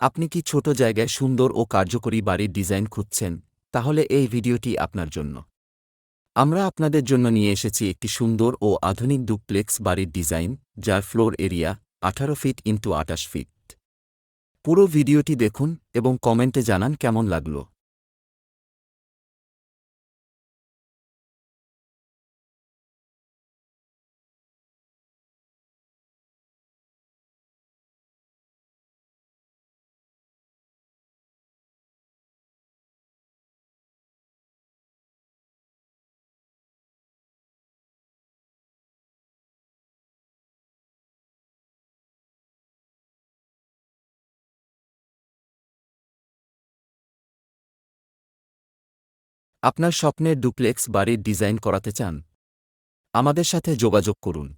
আপনি কি ছোট জায়গায় সুন্দর ও কার্যকরী বাড়ির ডিজাইন খুঁজছেন? তাহলে এই ভিডিওটি আপনার জন্য। আমরা আপনাদের জন্য নিয়ে এসেছি একটি সুন্দর ও আধুনিক ডুপ্লেক্স বাড়ির ডিজাইন, যার ফ্লোর এরিয়া আঠারো ফিট ইন্টু আটাশ ফিট। পুরো ভিডিওটি দেখুন এবং কমেন্টে জানান কেমন লাগল। আপনার স্বপ্নের ডুপ্লেক্স বাড়ির ডিজাইন করাতে চান? আমাদের সাথে যোগাযোগ করুন।